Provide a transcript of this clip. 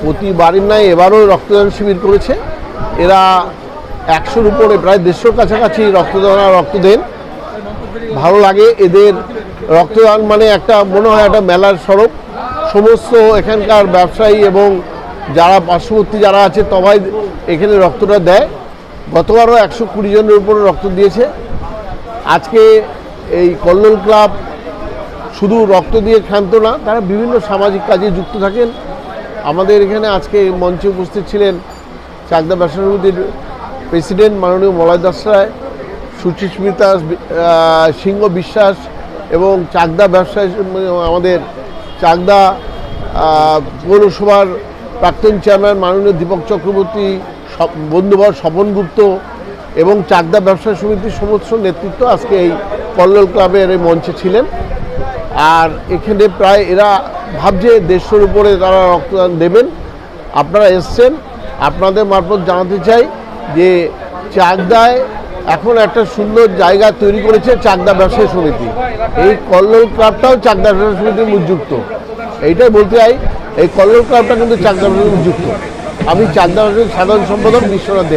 প্রতিবারের নাই এবারও রক্তদান শিবির করেছে। এরা একশোর উপরে, প্রায় দেড়শোর কাছাকাছি রক্তদান। রক্ত দেন ভালো লাগে এদের রক্তদান মানে একটা মনে হয় একটা মেলার স্বরূপ। সমস্ত এখানকার ব্যবসায়ী এবং যারা পার্শ্ববর্তী যারা আছে, সবাই এখানে রক্তটা দেয়। গতবারও একশো কুড়ি জনের উপরে রক্ত দিয়েছে। আজকে এই কল্লোল ক্লাব শুধু রক্ত দিয়ে ক্ষান্ত না, তারা বিভিন্ন সামাজিক কাজে যুক্ত থাকেন। আমাদের এখানে আজকে মঞ্চে উপস্থিত ছিলেন চাকদা ব্যবসা সমিতির প্রেসিডেন্ট মাননীয় মলয় দাস রায় সুচিস্মিতা সিংহ বিশ্বাস এবং চাকদা ব্যবসায়ী আমাদের চাকদা পৌরসভার প্রাক্তন চেয়ারম্যান মাননীয় দীপক চক্রবর্তী বন্ধুবর স্বপন গুপ্ত এবং চাকদা ব্যবসা সমিতির সমস্ত নেতৃত্ব আজকে এই কল্লোল ক্লাবের এই মঞ্চে ছিলেন। আর এখানে প্রায় এরা ভাবছে দেড়শোর উপরে তারা রক্তদান দেবেন। আপনারা এসছেন। আপনাদের মারফত জানাতে চাই যে চাকদায় এখন একটা সুন্দর জায়গা তৈরি করেছে চাকদা ব্যবসায়ী সমিতি। এই কল্লোল ক্লাবটাও চাকদা ব্যবসায়ী সমিতির যুক্ত। এইটাই বলতে চাই, এই কল্লোল ক্লাবটা কিন্তু চাকদা ব্যবসায়ী যুক্ত। আমি চাকদা ব্যবসায়ী সাধারণ সম্পাদক বিশ্বনাথ দেব।